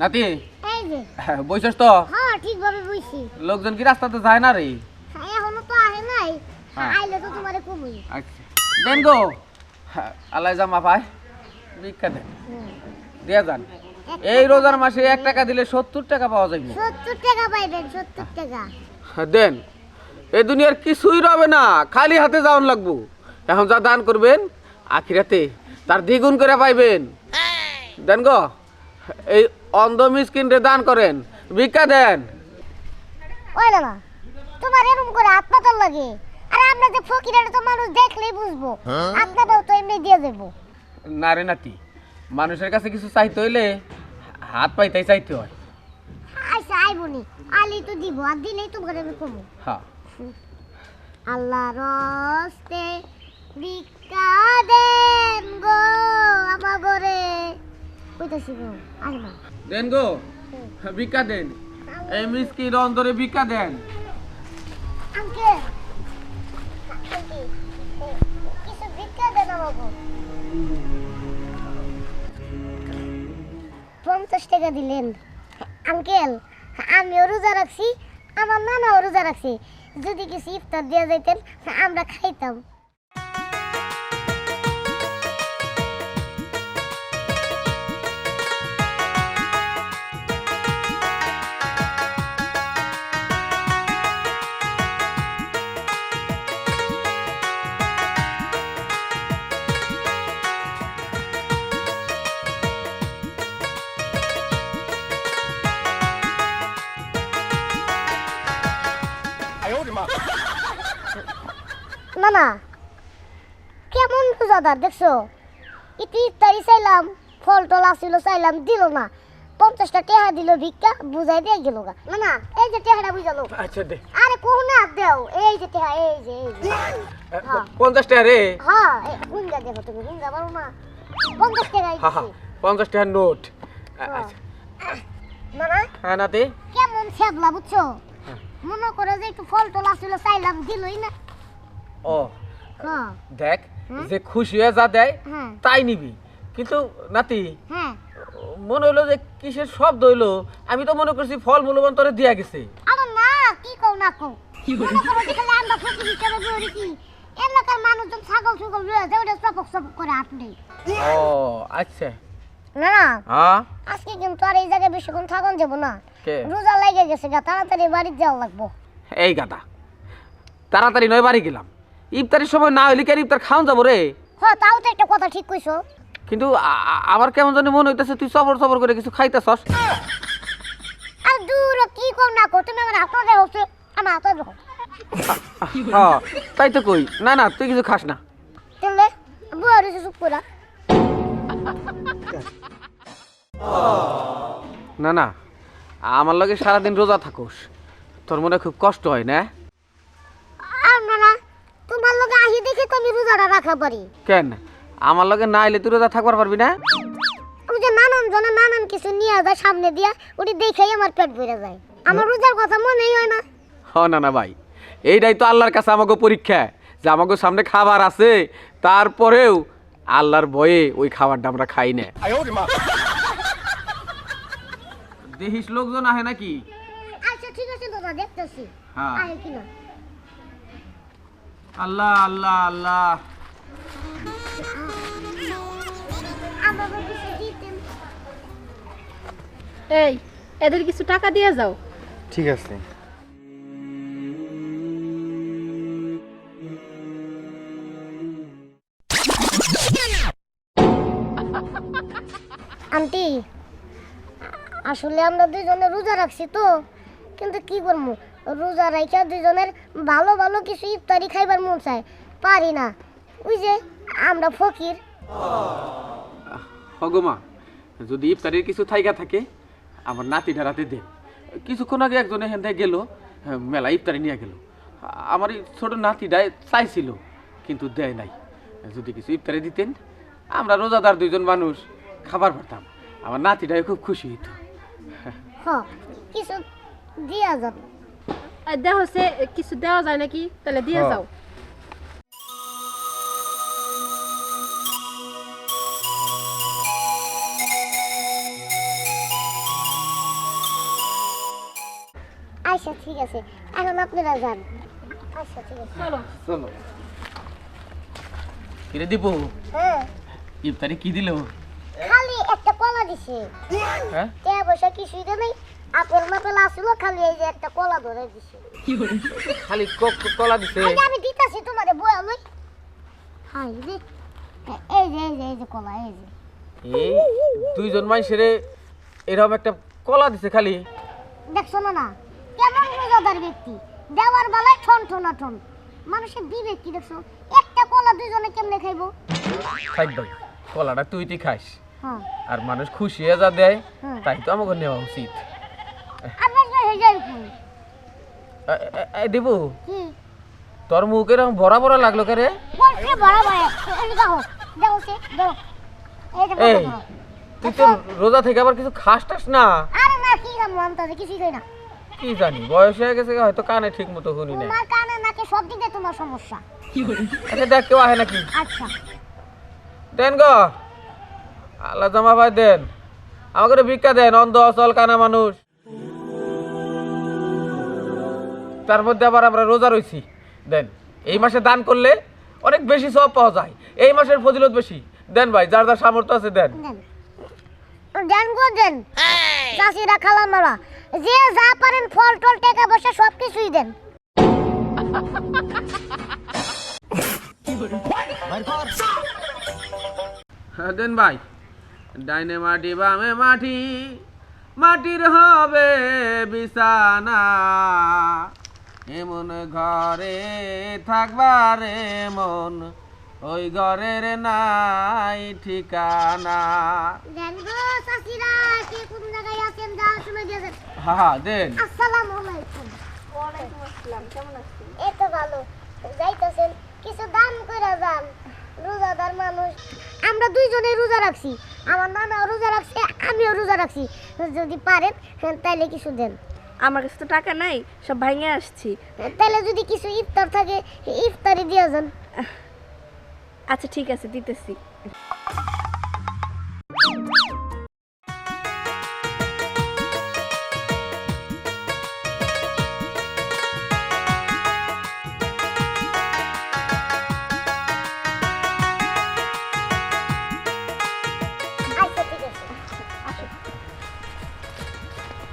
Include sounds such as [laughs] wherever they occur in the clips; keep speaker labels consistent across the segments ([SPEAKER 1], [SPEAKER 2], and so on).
[SPEAKER 1] নাতি?
[SPEAKER 2] এই যে।
[SPEAKER 1] বইছস তো?
[SPEAKER 2] হ্যাঁ ঠিকভাবে বুঝছি
[SPEAKER 1] লোকজন কি রাস্তাতে যায় না রে?
[SPEAKER 2] এখনও তো আহে নাই।
[SPEAKER 1] হ্যাঁ।
[SPEAKER 2] আইলে তো তোমারে
[SPEAKER 1] আচ্ছা। দেন গো। আল্লাহ জামা পায় ভিক্ষা দেন। দিয়া যান। এই রোজার মাসে এক টাকা দিলে সত্তর টাকা পাওয়া যাবে
[SPEAKER 2] সত্তর টাকা পাইবেন সত্তর টাকা।
[SPEAKER 1] দেন। এই দুনিয়ার কিছুই রবে না খালি হাতে যাওয়ান লাগবো। এখন যা দান করবেন আখিরাতে তার দ্বিগুণ করে পাইবেন। দেন গো। এই অন্ধ মিসকিনরে দান করেন। ভিক্ষা দেন।
[SPEAKER 2] ওই না তোমার এরকম করে হাত পাতার লাগে। আর আমরা যে ফকির এটা তো মানুষ দেখলেই বুঝব। আপনারাও তো এমনি দিয়ে দেবো।
[SPEAKER 1] না রে নাতি মানুষের কাছে কিছু চাইতে হইলে হাত পাইতেই চাইতে হয়।
[SPEAKER 2] আচ্ছা আইবনি আলি তো দিব আর দিলেই তোমার আমি কমু।
[SPEAKER 1] হ্যাঁ।
[SPEAKER 2] আল্লাহ রস্তে ভিক্ষা দেন গো আমার ঘরে কইতাছি গো আসবা
[SPEAKER 1] দেন গো। ভিক্ষা দেন। এই মিসকিন অন্তরে ভিক্ষা দেন।
[SPEAKER 2] পঞ্চাশ টাকা দিলেন। আঙ্কেল, আমিও রোজা রাখছি, আমার নানাও রোজা রাখছি। যদি কিছু ইফতার দেওয়া যাইতেন, আমরা খাইতাম। না কেমন রোজাদার দেখছ? ইফতারি চাইলাম ফল টল আসছিল চাইলাম দিল না। পঞ্চাশটা টেহা দিল ভিক্ষা বুঝাই দিয়ে গেল গা। না না এই যে টেহাটা বুঝালো।
[SPEAKER 1] আচ্ছা দে।
[SPEAKER 2] আরে কোন না দেও। এই যে টেহা এই যে এই যে। হ্যাঁ।
[SPEAKER 1] পঞ্চাশ টাকা রে।
[SPEAKER 2] হ্যাঁ গুঙ্গা দেখো তুমি গুঙ্গা পারো না। পঞ্চাশ টাকা
[SPEAKER 1] হা হা পঞ্চাশ টাকার নোট।
[SPEAKER 2] হ্যাঁ।
[SPEAKER 1] আচ্ছা।
[SPEAKER 2] না
[SPEAKER 1] হ্যাঁ নাতি
[SPEAKER 2] কেমন ছ্যাবলা বুঝছ?
[SPEAKER 1] হ্যাঁ।
[SPEAKER 2] মনে করে যে একটু ফল টল আসছিল চাইলাম দিলই না।
[SPEAKER 1] ও
[SPEAKER 2] হ্যাঁ
[SPEAKER 1] দেখ যে খুশি হয়ে যা দেয়
[SPEAKER 2] হ্যাঁ।
[SPEAKER 1] তাই নিবি। কিন্তু নাতি
[SPEAKER 2] হ্যাঁ।
[SPEAKER 1] মনে হইল যে কিসের শব্দ হইল? আমি তো মনে করছি ফল মূল্যবান তোরে দিয়া গেছে।
[SPEAKER 2] আরে না কি কও না কও? মনে করো যে খালি আমরা ফকির হিসেবে বলেছি এলাকার মানুষজন ছাগল ছাগল রয়ে যায় ওটা চপক চপক করে আপনি
[SPEAKER 1] ও আচ্ছা।
[SPEAKER 2] না না।
[SPEAKER 1] হ্যাঁ?
[SPEAKER 2] আজকে কিন্তু আর এই জায়গায় বেশিক্ষণ থাকুন যাব না।
[SPEAKER 1] কে
[SPEAKER 2] রোজা লেগে গেছে গা তাড়াতাড়ি বাড়ি যাওয়া লাগবো।
[SPEAKER 1] এই গাদা তাড়াতাড়ি নয় বাড়ি গেলাম। ইফতারির সময় না হইলে কেন ইফতার খাওয়া যাব রে?
[SPEAKER 2] হ তাও তো একটা কথা ঠিক কইছো।
[SPEAKER 1] কিন্তু আমার কেমন জানি মনে হইতেছে তুই সবর সবর করে কিছু খাইতেছস।
[SPEAKER 2] আর দূর কি কও না কও তুমি আমার হাতে দেও আমার হাতে দেও
[SPEAKER 1] হ্যাঁ তাই তো কই। না না তুই কিছু খাস না।
[SPEAKER 2] তাহলে বুয়া চুপ করে
[SPEAKER 1] না না আমার লগে সারাদিন রোজা থাকোস। তোর মনে খুব কষ্ট হয় না?
[SPEAKER 2] আর না না তোমার লগে আহি দেখে তো আমি রোজাটা রাখা পারি।
[SPEAKER 1] কেন? আমার লগে না তুই রোজা থাকবার পারবি না?
[SPEAKER 2] ওই যে নানান জনে নানান কিছু নিয়ে যায় সামনে দিয়া ওটি দেখেই আমার পেট ভরে যায়। আমার রোজার কথা মনেই হয় না।
[SPEAKER 1] হ না না ভাই এইটাই তো আল্লাহর কাছে আমাকে পরীক্ষা যে আমাকে সামনে খাবার আছে তারপরেও আল্লাহর ভয়ে ওই খাবারটা আমরা খাই না। দেখিস লোকজন আহে নাকি?
[SPEAKER 2] আচ্ছা ঠিক আছে দাদা দেখতেছি।
[SPEAKER 1] হ্যাঁ।
[SPEAKER 2] আহে কিনা
[SPEAKER 1] আল্লাহ আল্লাহ আল্লাহ।
[SPEAKER 3] এই এদের কিছু টাকা দিয়ে যাও।
[SPEAKER 4] ঠিক আছে।
[SPEAKER 2] আন্টি আসলে আমরা দুজনে রোজা রাখছি তো। কিন্তু কি করব রোজা রাখা দুজনের ভালো ভালো কিছু ইফতারি খাইবার মন চায়। পারি না। ওই যে আমরা ফকির।
[SPEAKER 1] হগমা যদি ইফতারির কিছু থাইকা থাকে, আমার নাতিটা রাতে দে। কিছুক্ষণ আগে একজনে হেন গেল মেলা ইফতারি নিয়ে গেল। আমার ছোট নাতিটা চাইছিল, কিন্তু দেয় নাই। যদি কিছু ইফতারি দিতেন, আমরা রোজাদার দুইজন মানুষ খাবার পারতাম। আমার নাতিটাই খুব খুশি হইতো।
[SPEAKER 2] কিছু দিয়া যাবে
[SPEAKER 3] আর দেওয়া হচ্ছে কিছু দেওয়া যায় নাকি? তাহলে দিয়ে। যাও।
[SPEAKER 2] আচ্ছা ঠিক আছে। এখন আপনারা যান। আচ্ছা ঠিক আছে।
[SPEAKER 3] চলো।
[SPEAKER 1] চলো। কিরে দীপু?
[SPEAKER 2] হ্যাঁ।
[SPEAKER 1] ইফতারি কি দিল?
[SPEAKER 2] খালি একটা কলা দিছে।
[SPEAKER 1] হ্যাঁ?
[SPEAKER 2] পয়সা কিছুই তো নেই। আপেল মাপেল আসলো খালি এই যে একটা কলা ধরে দিছে।
[SPEAKER 1] খালি কলা দিছে?
[SPEAKER 2] আমি দিতাছি তোমারে বয়া লই। হাই রে। এই যে এই যে এই যে কলা এই যে।
[SPEAKER 1] এই দুইজন মানুষের এরকম একটা কলা দিছে খালি।
[SPEAKER 2] দেখছ না না। কেমন মজাদার ব্যক্তি। দেওয়ার বেলায় ঠন ঠনা ঠন। মানুষের বিবেক কি দেখছ? একটা কলা দুইজনে কেমনে খাইবো?
[SPEAKER 1] ভাই কলাটা তুই তুই খাস। আর মানুষ খুশি হয়ে যা দেয় তাই তো আমাকে নেওয়া উচিত।
[SPEAKER 2] হয়ে
[SPEAKER 1] দেবু? তোর মুখ এরকম বড়া বড়া লাগল কে রে?
[SPEAKER 2] এই।
[SPEAKER 1] তুই তো রোজা থেকে আবার কিছু খাস টাস না?
[SPEAKER 2] আরে না কি খাব আমি তাদের কিছুই খাই না।
[SPEAKER 1] কি জানি বয়স হয়ে গেছে হয়তো কানে ঠিক মতো শুনি না।
[SPEAKER 2] তোমার কানে নাকে সব দিকে তোমার সমস্যা।
[SPEAKER 1] আচ্ছা দেখ কেউ আহে নাকি?
[SPEAKER 2] আচ্ছা।
[SPEAKER 1] দেন গো। আল্লাহ জামা ভাই দেন। আমাকে ভিক্ষা দেন অন্ধ অচল কানা মানুষ। তার মধ্যে আবার আমরা রোজা রইছি। দেন এই মাসে দান করলে অনেক বেশি সব পাওয়া যায়। এই মাসের ফজিলত বেশি। দেন ভাই যার যার সামর্থ্য আছে দেন।
[SPEAKER 2] দেন। দেন গো দেন। চাষিরা খালামারা যে যা পারেন ফল টল টাকা পয়সা সব কিছুই দেন
[SPEAKER 1] হ্যাঁ, দেন ভাই। ডাইনে মাটি বামে মাটি মাটির হবে বিছানা। এমন ঘরে থাকবার মন ওই ঘরের নাই ঠিকানা।
[SPEAKER 2] দেন গো চাষিরা কে কোন জায়গায় আছেন যাওয়ার সময় দিয়েছেন।
[SPEAKER 1] হা হা দেন।
[SPEAKER 2] আসসালামু আলাইকুম।
[SPEAKER 3] ওয়ালাইকুম আসসালাম কেমন আছেন?
[SPEAKER 2] এই তো ভালো যাইতেছেন কিছু দান করে যান। রোজাদার মানুষ। আমরা দুইজনে রোজা রাখছি। আমার নানাও রোজা রাখছে আমিও রোজা রাখছি। যদি পারেন তাইলে কিছু দেন।
[SPEAKER 3] আমার কাছে তো টাকা নাই সব ভাঙে আসছি।
[SPEAKER 2] তাহলে যদি কিছু ইফতার থাকে ইফতারি দিয়ে যান।
[SPEAKER 3] আচ্ছা ঠিক আছে দিতেছি।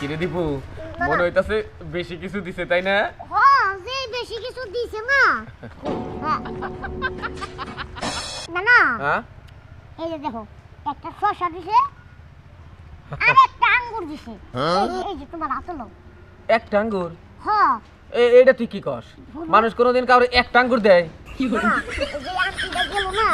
[SPEAKER 1] কিরে দীপু? মনে হইতাছে বেশি কিছু দিছে তাই না?
[SPEAKER 2] হ্যাঁ যে বেশি কিছু দিছে না। হ্যাঁ। না না।
[SPEAKER 1] হ্যাঁ?
[SPEAKER 2] এই যে দেখো একটা শসা দিছে [laughs] আর একটা আঙ্গুর দিছে। এই যে- এই যে তোমার হাতলো
[SPEAKER 1] একটা আঙ্গুর?
[SPEAKER 2] হ্যাঁ।
[SPEAKER 1] এ- এইটা তুই কি কস? মানুষ কোনোদিন কাউরে একটা আঙ্গুর দেয়।
[SPEAKER 2] না, এই যে গেল না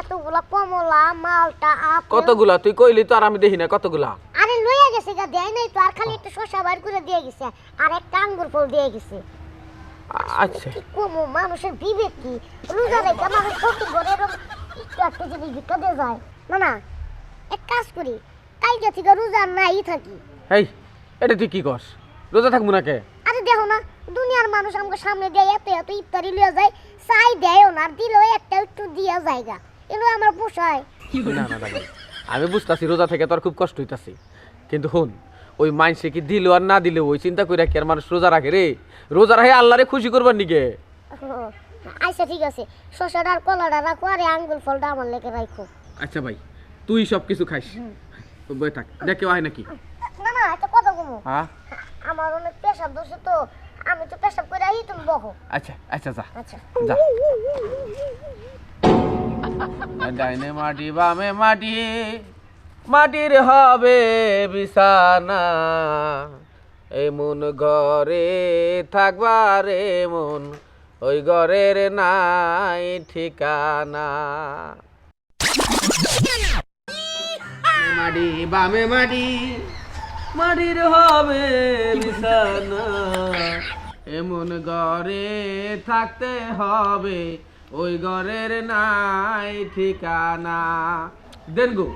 [SPEAKER 2] এতগুলা কমলা মালটা আপেল।
[SPEAKER 1] কতগুলা? তুই কইলি তো আর আমি দেখি না কতগুলা।
[SPEAKER 2] আরে লইয়া গেছে গা দেয় নাই তো আর খালি একটু শসা বাইর করে দিয়ে গেছে আর একটা আঙ্গুর ফল দিয়ে গেছে।
[SPEAKER 1] আচ্ছা।
[SPEAKER 2] কমো মানুষের বিবেক কি? রোজা রেখে মানুষ প্রতি ঘরে একটু জিনিস ভিক্ষা দিয়ে যায়। না না এক কাজ করি কালকে থেকে রোজা নাই থাকি।
[SPEAKER 1] হেই এটা তুই কি কস রোজা থাকব না কে?
[SPEAKER 2] আরে দেখো না দুনিয়ার মানুষ আমাকে সামনে দেয় এত এত ইফতারি লিয়ে যায় চাই দেয়ও না দিলেও একটা একটু দিয়া জায়গা এগুলো আমার পোষায়।
[SPEAKER 1] না না দাদা আমি বুঝতাছি রোজা থেকে তোর খুব কষ্ট হইতাছে। কিন্তু শুন ওই মাইনসে কি দিল আর না দিলে ওই চিন্তা করে কি আর মানুষ রোজা রাখে রে? রোজা রাখে আল্লাহরে খুশি করবার নিকে
[SPEAKER 2] আচ্ছা ঠিক আছে। শশাটা আর কলাটা রাখো আর আঙ্গুল ফলটা আমার লেগে রাখো।
[SPEAKER 1] আচ্ছা ভাই তুই সব কিছু খাইস। বই থাক দেখ কেউ আয় নাকি।
[SPEAKER 2] না না একটা কথা কমো।
[SPEAKER 1] হ্যাঁ
[SPEAKER 2] আমার অনেক পেশাব দোষে তো আমি তো পেশাব করে আই তুমি বহো।
[SPEAKER 1] আচ্ছা আচ্ছা যা।
[SPEAKER 2] আচ্ছা।
[SPEAKER 1] যা। ডাইনে মাটি, বামে মাটি, মাটির হবে বিছানা। এমন ঘরে থাকবারে মন ওই ঘরের নাই ঠিকানা। মাটি, বামে মাটি, মাটির হবে বিছানা। এমন ঘরে থাকতে হবে ওই ঘরের নাই ঠিকানা। দেন গো,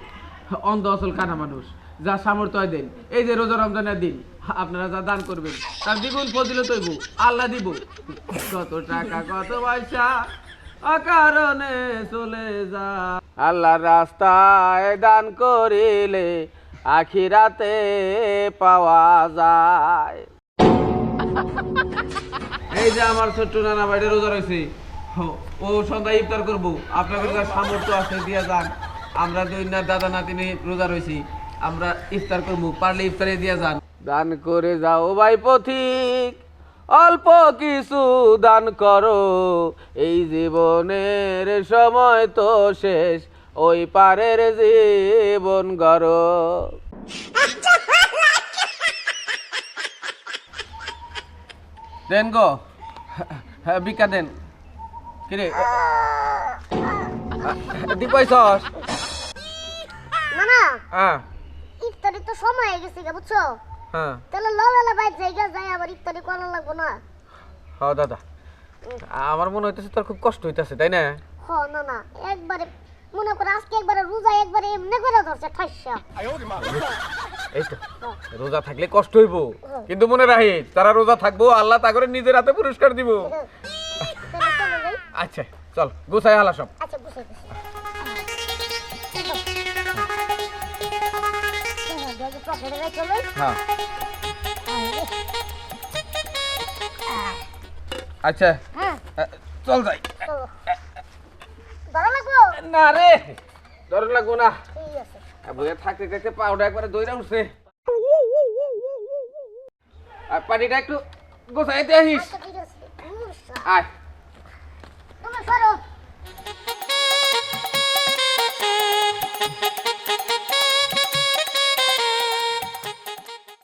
[SPEAKER 1] অন্ধ অসল কানা মানুষ, যা সামর্থ্য দেন। এই যে রোজা রমজানের দিন, আপনারা যা দান করবেন, তার দ্বিগুণ ফজিলত হইব, আল্লাহ দিব। কত টাকা, কত পয়সা, অকারণে চলে যা আল্লাহর রাস্তায় দান করিলে আখিরাতে পাওয়া যায়। এই যে আমার ছোট্ট নানা বাইরে রোজা রয়েছে ও সন্ধ্যায় ইফতার করব। আপনাদের কাছে সামর্থ্য আছে দিয়া যান। আমরা দুই না দাদা নাতিনি রোজা রয়েছি আমরা ইফতার করব পারলে ইফতারে দিয়া যান। দান করে যাও ভাই পথিক অল্প কিছু দান করো। এই জীবনের সময় তো শেষ ওই পারের জীবন গড়ো। দেন গো হ্যাঁ বিকা দেন। কিরে? দিপাইছস
[SPEAKER 2] না না
[SPEAKER 1] হ্যাঁ।
[SPEAKER 2] ইফতারি তো সময় হয়ে গেছে বুঝছ?
[SPEAKER 1] হ্যাঁ।
[SPEAKER 2] তাহলে লবেলা বাইর জায়গা যায় আবার ইফতারি করা লাগবো না।
[SPEAKER 1] হ্যাঁ দাদা। আমার মনে হইতেছে তোর খুব কষ্ট হইতেছে তাই না?
[SPEAKER 2] হ না না একবারে মনে করে আজকে একবারে রোজা একবারে এমনি করে ধরছে ঠাইসা।
[SPEAKER 1] এই তো রোজা থাকলে কষ্ট হইব। কিন্তু মনে রাখিস তারা রোজা থাকব আল্লাহ তা করে নিজের হাতে পুরস্কার দিব।
[SPEAKER 2] যাই
[SPEAKER 1] আচ্ছা চল গুছাই হালা সব।
[SPEAKER 2] আচ্ছা বুঝে গেছি পকেটে রেখে লই
[SPEAKER 1] হ্যাঁ। আচ্ছা
[SPEAKER 2] হ্যাঁ।
[SPEAKER 1] চল যাই।
[SPEAKER 2] ধরো
[SPEAKER 1] না রে ডর লাগবো না। বইয়ে থাকতে থাকতে পাউডার একবারে দইরা উঠছে। আর পানিটা একটু গোছাইতে আসিস
[SPEAKER 2] আচ্ছা
[SPEAKER 1] আয়।